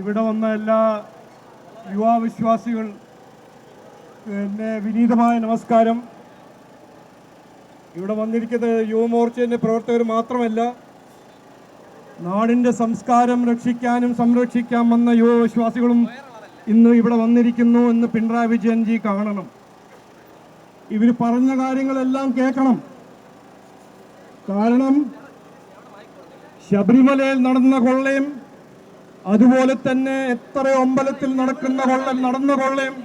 ഇവിടെ വന്ന എല്ലാ യുവാവിശ്വാസികൾ എന്നെ വിനീതമായ നമസ്കാരം. ഇവിടെ വന്നിരിക്കുന്നത് യുവമോർച്ചയുടെ പ്രവർത്തകർ മാത്രമല്ല നാടിന്റെ സംസ്കാരം രക്ഷിക്കാനും സംരക്ഷിക്കാൻ വന്ന യുവവിശ്വാസികളും ഇന്ന് ഇവിടെ വന്നിരിക്കുന്നു എന്ന് പിണറായി വിജയൻജി കാണണം. ഇവർ പറഞ്ഞ കാര്യങ്ങളെല്ലാം കേൾക്കണം. കാരണം ശബരിമലയിൽ നടന്ന കൊള്ളയും അതുപോലെ തന്നെ എത്ര അമ്പലത്തിൽ നടക്കുന്ന കൊള്ള നടന്ന കൊള്ളയും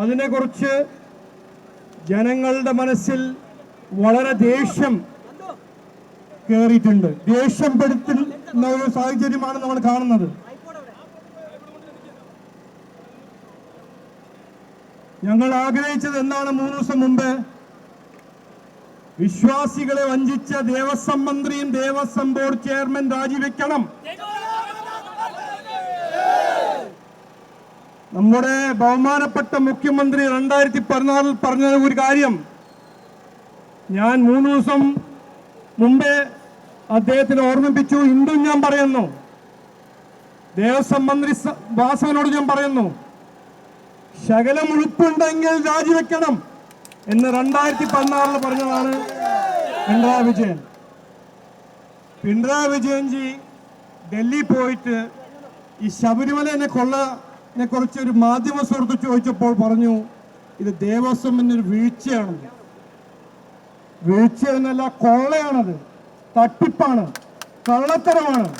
അതിനെക്കുറിച്ച് ജനങ്ങളുടെ മനസ്സിൽ വളരെ ദേഷ്യം കയറിയിട്ടുണ്ട് ദേഷ്യം പെടുത്തുന്ന ഒരു സാഹചര്യമാണ് നമ്മൾ കാണുന്നത്. ഞങ്ങൾ ആഗ്രഹിച്ചത് എന്താണ് മൂന്ന് ദിവസം മുമ്പ്? വിശ്വാസികളെ വഞ്ചിച്ച ദേവസ്വം മന്ത്രിയും ദേവസ്വം ബോർഡ് ചെയർമാൻ രാജിവെക്കണം. നമ്മുടെ ബഹുമാനപ്പെട്ട മുഖ്യമന്ത്രി രണ്ടായിരത്തി പതിനാറിൽ പറഞ്ഞ ഒരു കാര്യം. ഞാൻ മൂന്ന് ദിവസം മുമ്പേ അദ്ദേഹത്തിന് ഓർമ്മിപ്പിച്ചു. ഇന്നും ഞാൻ പറയുന്നു. ദേവസ്വം മന്ത്രി വാസവനോട് ഞാൻ പറയുന്നു. ശകലം ഉളുപ്പുണ്ടെങ്കിൽ രാജിവെക്കണം എന്ന് രണ്ടായിരത്തി പതിനാറിൽ പറഞ്ഞതാണ് പിണറായി വിജയൻ. പിണറായി വിജയൻജി ഡൽഹി പോയിട്ട് ഈ ശബരിമലനെ കൊള്ളനെ കുറിച്ച് ഒരു മാധ്യമ സുഹൃത്ത് ചോദിച്ചപ്പോൾ പറഞ്ഞു ഇത് ദേവസ്വം എന്നൊരു വീഴ്ചയാണ്. വീഴ്ച എന്നല്ല കൊള്ളയാണത്. തട്ടിപ്പാണ്. കള്ളത്തരമാണ്.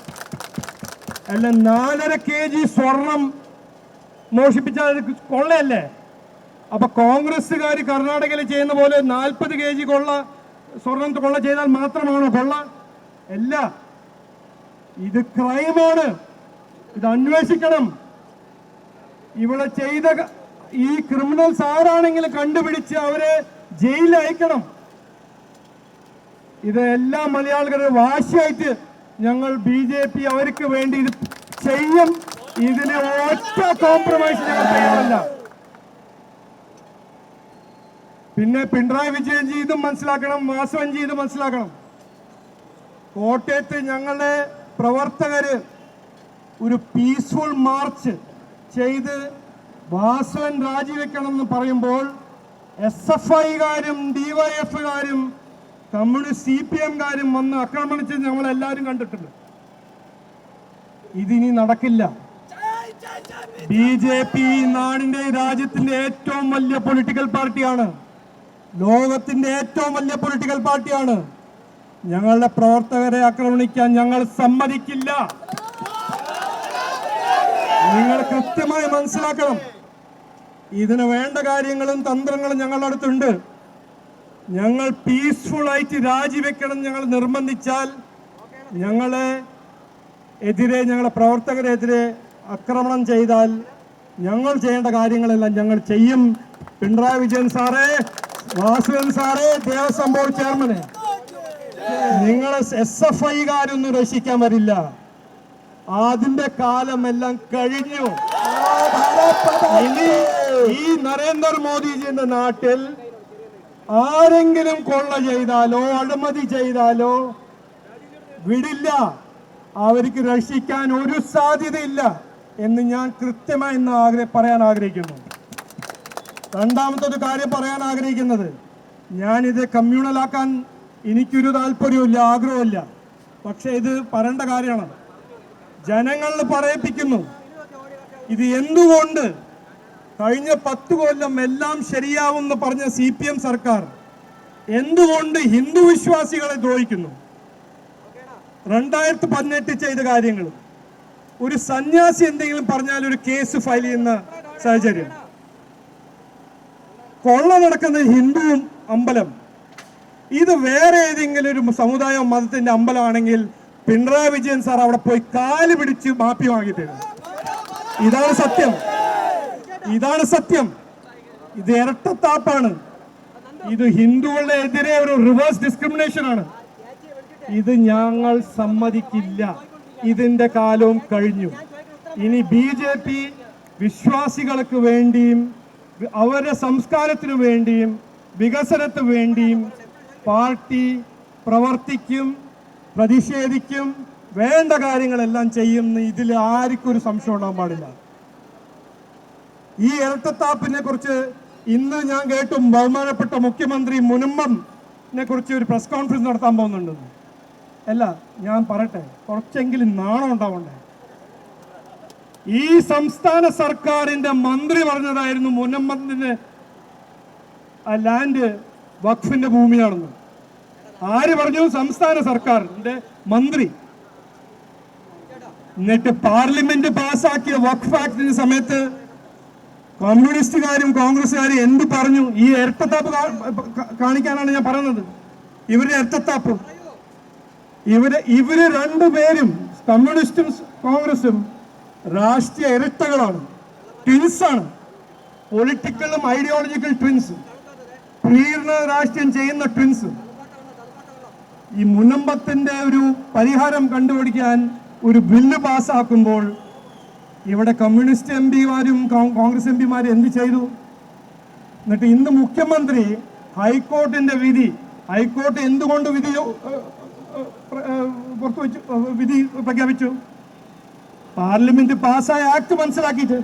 അല്ല നാലര കെ ജി സ്വർണം മോഷിപ്പിച്ചാൽ കൊള്ളയല്ലേ? അപ്പൊ കോൺഗ്രസ്സുകാർ കർണാടകയിൽ ചെയ്യുന്ന പോലെ നാൽപ്പത് കെ ജി കൊള്ള സ്വർണം കൊള്ള ചെയ്താൽ മാത്രമാണോ കൊള്ള? അല്ല ഇത് ക്രൈമാണ്. ഇത് അന്വേഷിക്കണം. ഇവിടെ ചെയ്ത ഈ ക്രിമിനൽ ആരാണെങ്കിലും കണ്ടുപിടിച്ച് അവരെ ജയിലിൽ അയക്കണം. ഇത് എല്ലാ മലയാളികളുടെ വാശിയായിട്ട് ഞങ്ങൾ ബി ജെ പി അവർക്ക് വേണ്ടി ഇത് ചെയ്യും. ഇതിന് ഒറ്റ കോംപ്രമൈസ് ഞങ്ങൾ ചെയ്യാറില്ല പിന്നെ പിണറായി വിജയൻജി ഇതും മനസ്സിലാക്കണം വാസവൻജി ഇത് മനസ്സിലാക്കണം. കോട്ടയത്ത് ഞങ്ങളുടെ പ്രവർത്തകര് ഒരു പീസ്ഫുൾ മാർച്ച് ചെയ്ത് വാസവൻ രാജിവെക്കണം എന്ന് പറയുമ്പോൾ എസ് എഫ് ഐക്കാരും ഡിവൈഎഫുകാരും കമ്മ്യൂണിസ്റ്റ് സി പി എംകാരും വന്ന് ആക്രമണിച്ചത് നമ്മളെല്ലാവരും കണ്ടിട്ടുണ്ട്. ഇതിനി നടക്കില്ല. ബി ജെ പി നാടിന്റെ രാജ്യത്തിന്റെ ഏറ്റവും വലിയ പൊളിറ്റിക്കൽ പാർട്ടിയാണ്. ലോകത്തിന്റെ ഏറ്റവും വലിയ പൊളിറ്റിക്കൽ പാർട്ടിയാണ്. ഞങ്ങളുടെ പ്രവർത്തകരെ ആക്രമണിക്കാൻ ഞങ്ങൾ സമ്മതിക്കില്ല. നിങ്ങൾ കൃത്യമായി മനസ്സിലാക്കണം. ഇതിന് വേണ്ട കാര്യങ്ങളും തന്ത്രങ്ങളും ഞങ്ങളുടെ അടുത്തുണ്ട്. ഞങ്ങൾ പീസ്ഫുൾ ആയിട്ട് രാജിവെക്കണം ഞങ്ങൾ നിർബന്ധിച്ചാൽ ഞങ്ങളെ എതിരെ ഞങ്ങളെ പ്രവർത്തകരെതിരെ ആക്രമണം ചെയ്താൽ ഞങ്ങൾ ചെയ്യേണ്ട കാര്യങ്ങളെല്ലാം ഞങ്ങൾ ചെയ്യും. പിണറായി വിജയൻ സാറേ വാസുവൻ സാറേ ദേവസ്വം ബോർഡ് ചെയർമാനെ നിങ്ങളെ എസ് എഫ് ഐകാരൊന്നും രക്ഷിക്കാൻ വരില്ല. അതിന്റെ കാലമെല്ലാം കഴിഞ്ഞു. ഇനി ഈ നരേന്ദ്രമോദിജിന്റെ നാട്ടിൽ ആരെങ്കിലും കൊള്ള ചെയ്താലോ അഴിമതി ചെയ്താലോ വിടില്ല. അവർക്ക് രക്ഷിക്കാൻ ഒരു സാധ്യതയില്ല എന്ന് ഞാൻ കൃത്യമായി ഇന്ന് ആഗ്രഹ പറയാൻ ആഗ്രഹിക്കുന്നു. രണ്ടാമത്തെ ഒരു കാര്യം പറയാൻ ആഗ്രഹിക്കുന്നത് ഞാനിത് കമ്മ്യൂണലാക്കാൻ എനിക്കൊരു താല്പര്യമില്ല ആഗ്രഹമില്ല പക്ഷെ ഇത് പറയേണ്ട കാര്യമാണ്. ജനങ്ങളിൽ പറയിപ്പിക്കുന്നു. ഇത് എന്തുകൊണ്ട് കഴിഞ്ഞ പത്ത് കൊല്ലം എല്ലാം ശരിയാവുമെന്ന് പറഞ്ഞ സി പി എം സർക്കാർ എന്തുകൊണ്ട് ഹിന്ദു വിശ്വാസികളെ ദ്രോഹിക്കുന്നു? രണ്ടായിരത്തി പതിനെട്ട് ചെയ്ത കാര്യങ്ങൾ. ഒരു സന്യാസി എന്തെങ്കിലും പറഞ്ഞാൽ ഒരു കേസ് ഫയൽ ചെയ്യുന്ന സാഹചര്യം. കൊള്ള നടക്കുന്ന ഹിന്ദുവും അമ്പലം. ഇത് വേറെ ഏതെങ്കിലും ഒരു സമുദായം മതത്തിന്റെ അമ്പലമാണെങ്കിൽ പിണറായി വിജയൻ സാർ അവിടെ പോയി കാൽ പിടിച്ച് മാപ്പി വാങ്ങി ഇതാണ് സത്യം. ഇതാണ് സത്യം. ഇത് ഇരട്ടത്താപ്പാണ് ഇത് ഹിന്ദുക്കളുടെ എതിരെ ഒരു റിവേഴ്സ് ഡിസ്ക്രിമിനേഷൻ ആണ്. ഇത് ഞങ്ങൾ സമ്മതിക്കില്ല. ഇതിന്റെ കാലവും കഴിഞ്ഞു. ഇനി ബി ജെ പി വിശ്വാസികൾക്ക് വേണ്ടിയും അവരുടെ സംസ്കാരത്തിനു വേണ്ടിയും വികസനത്തിനു വേണ്ടിയും പാർട്ടി പ്രവർത്തിക്കും പ്രതിഷേധിക്കും വേണ്ട കാര്യങ്ങളെല്ലാം ചെയ്യുന്ന ഇതിൽ ആർക്കും ഒരു സംശയം ഉണ്ടാകാൻ പാടില്ല. ഈ ഇരട്ടത്താപ്പിനെ കുറിച്ച് ഇന്ന് ഞാൻ കേട്ടു ബഹുമാനപ്പെട്ട മുഖ്യമന്ത്രി മുനമ്പനെ കുറിച്ച് ഒരു പ്രസ് കോൺഫറൻസ് നടത്താൻ പോകുന്നുണ്ട്. അല്ല ഞാൻ പറട്ടെ കുറച്ചെങ്കിലും നാണം ഉണ്ടാവണ്ടേ? ഈ സംസ്ഥാന സർക്കാരിന്റെ മന്ത്രി പറഞ്ഞതായിരുന്നു മുനമ്പത്തിന്റെ ലാൻഡ് വഖഫിന്റെ ഭൂമിയാണെന്ന്. ആര് പറഞ്ഞു? സംസ്ഥാന സർക്കാരിന്റെ മന്ത്രി. എന്നിട്ട് പാർലമെന്റ് പാസാക്കിയ വഖഫ് ആക്ടിന്റെ സമയത്ത് കമ്മ്യൂണിസ്റ്റുകാരും കോൺഗ്രസ്സുകാരും എന്ത് പറഞ്ഞു? ഈ ഇരട്ടത്താപ്പ് കാണിക്കാനാണ് ഞാൻ പറയുന്നത്. ഇവരുടെ ഇരട്ടത്താപ്പ്. ഇവർ ഇവർ രണ്ടുപേരും കമ്മ്യൂണിസ്റ്റും കോൺഗ്രസും രാഷ്ട്രീയ ഇരട്ടകളാണ്. ട്വിൻസാണ് പൊളിറ്റിക്കലും ഐഡിയോളജിക്കൽ ട്വിൻസ് പ്രീർണ രാഷ്ട്രീയം ചെയ്യുന്ന ട്വിൻസ് ഈ മുനമ്പത്തിന്റെ ഒരു പരിഹാരം കണ്ടുപിടിക്കാൻ ഒരു ബില്ല് പാസ്സാക്കുമ്പോൾ ഇവിടെ കമ്മ്യൂണിസ്റ്റ് എം പിമാരും കോൺഗ്രസ് എം പിമാരും എന്ത് ചെയ്തു? എന്നിട്ട് ഇന്ന് മുഖ്യമന്ത്രി ഹൈക്കോർട്ടിന്റെ വിധി ഹൈക്കോർട്ട് എന്തുകൊണ്ട് വിധി പുറത്തു പുറത്തുവച്ചു വിധി പ്രഖ്യാപിച്ചു? പാർലമെന്റ് പാസ്സായ ആക്ട് മനസ്സിലാക്കിയിട്ട്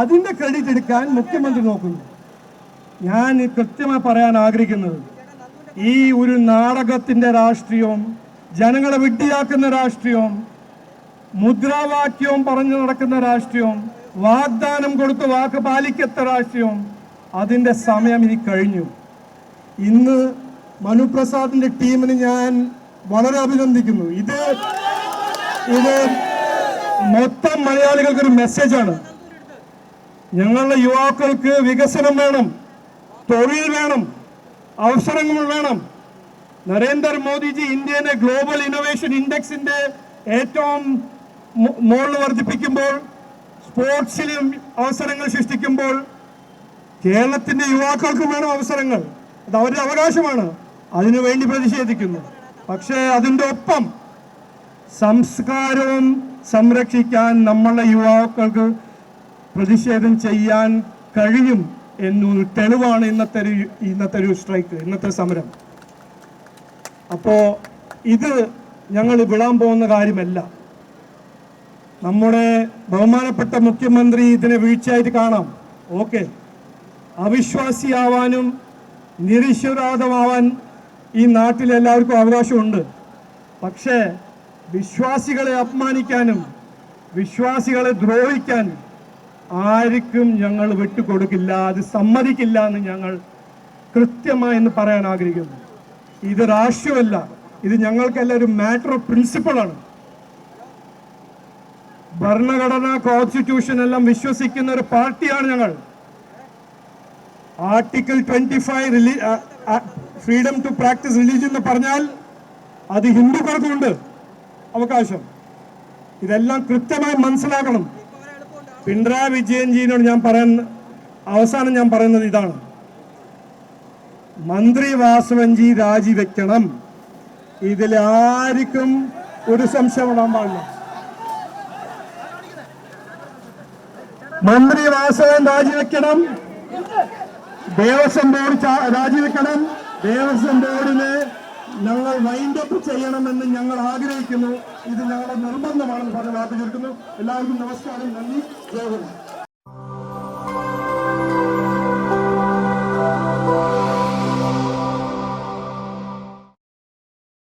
അതിന്റെ ക്രെഡിറ്റ് എടുക്കാൻ മുഖ്യമന്ത്രി നോക്കുന്നു. ഞാൻ കൃത്യമായി പറയാൻ ആഗ്രഹിക്കുന്നത് ഈ ഒരു നാടകത്തിന്റെ രാഷ്ട്രീയവും ജനങ്ങളെ വിഡ്ഢിയാക്കുന്ന രാഷ്ട്രീയവും മുദ്രാവാക്യവും പറഞ്ഞു നടക്കുന്ന രാഷ്ട്രീയവും വാഗ്ദാനം കൊടുത്ത് വാക്ക് പാലിക്കാത്ത രാഷ്ട്രീയവും അതിന്റെ സമയം ഇനി കഴിഞ്ഞു. ഇന്ന് മനുപ്രസാദിന്റെ ടീമിന് ഞാൻ വളരെ അഭിനന്ദിക്കുന്നു. ഇത് ഇത് മൊത്തം മലയാളികൾക്ക് ഒരു മെസ്സേജാണ്. ഞങ്ങളുടെ യുവാക്കൾക്ക് വികസനം വേണം തൊഴിൽ വേണം അവസരങ്ങൾ വേണം. നരേന്ദ്രമോദിജി ഇന്ത്യനെ ഗ്ലോബൽ ഇന്നോവേഷൻ ഇൻഡെക്സിന്റെ ഏറ്റവും മുകളിൽ വർദ്ധിപ്പിക്കുമ്പോൾ സ്പോർട്സിലും അവസരങ്ങൾ സൃഷ്ടിക്കുമ്പോൾ കേരളത്തിന്റെ യുവാക്കൾക്ക് വേണം അവസരങ്ങൾ. അത് അവരുടെ അവകാശമാണ്. അതിനുവേണ്ടി പ്രതിഷേധിക്കുന്നു. പക്ഷേ അതിന്റെ ഒപ്പം സംസ്കാരവും സംരക്ഷിക്കാൻ നമ്മളുടെ യുവാക്കൾക്ക് പ്രതിഷേധം ചെയ്യാൻ കഴിയും. എന്നൊരു തെളിവാണ് ഇന്നത്തെ ഒരു ഇന്നത്തെ ഒരു സ്ട്രൈക്ക് ഇന്നത്തെ സമരം. അപ്പോൾ ഇത് ഞങ്ങൾ വിടാൻ പോകുന്ന കാര്യമല്ല. നമ്മുടെ ബഹുമാനപ്പെട്ട മുഖ്യമന്ത്രി ഇതിനെ വീഴ്ചയായിട്ട് കാണാം. ഓക്കെ. അവിശ്വാസിയാവാനും നിരീശ്വരാതമാവാൻ ഈ നാട്ടിൽ എല്ലാവർക്കും അവകാശമുണ്ട്. പക്ഷേ വിശ്വാസികളെ അപമാനിക്കാനും വിശ്വാസികളെ ദ്രോഹിക്കാനും ആർക്കും ഞങ്ങൾ വിട്ടുകൊടുക്കില്ല അത് സമ്മതിക്കില്ല എന്ന് ഞങ്ങൾ കൃത്യമായി എന്ന് പറയാൻ ആഗ്രഹിക്കുന്നു. ഇത് രാഷ്ട്രീയമല്ല ഇത് ഞങ്ങൾക്കെല്ലാം ഒരു മാറ്റർ ഓഫ് പ്രിൻസിപ്പിളാണ് ഭരണഘടന കോൺസ്റ്റിറ്റ്യൂഷൻ എല്ലാം വിശ്വസിക്കുന്ന ഒരു പാർട്ടിയാണ് ഞങ്ങൾ. Article twenty five freedom to practice religion എന്ന് പറഞ്ഞാൽ അത് ഹിന്ദുക്കൾക്കുണ്ട് അവകാശം. ഇതെല്ലാം കൃത്യമായി മനസ്സിലാക്കണം. പിണറായി വിജയൻജിയോട് ഞാൻ പറയുന്ന അവസാനം ഞാൻ പറയുന്നത് ഇതാണ്. മന്ത്രി വാസവൻജി രാജിവെക്കണം. ഇതിൽ ആർക്കും ഒരു സംശയം ഇടാൻ പാടില്ല. മന്ത്രി വാസവൻ രാജിവെക്കണം. ദേവസ്വം ബോർഡ് രാജിവെക്കണം. ദേവസ്വം ബോർഡിനെ ഞങ്ങൾ വൈൻഡ് അപ്പ് ചെയ്യണമെന്ന് ഞങ്ങൾ ആഗ്രഹിക്കുന്നു. ഇത് ഞങ്ങളുടെ നിർബന്ധമാണെന്ന് പറഞ്ഞ് വാർത്ത ചേർക്കുന്നു എല്ലാവർക്കും നമസ്കാരം. നന്ദി. ജയകുമാർ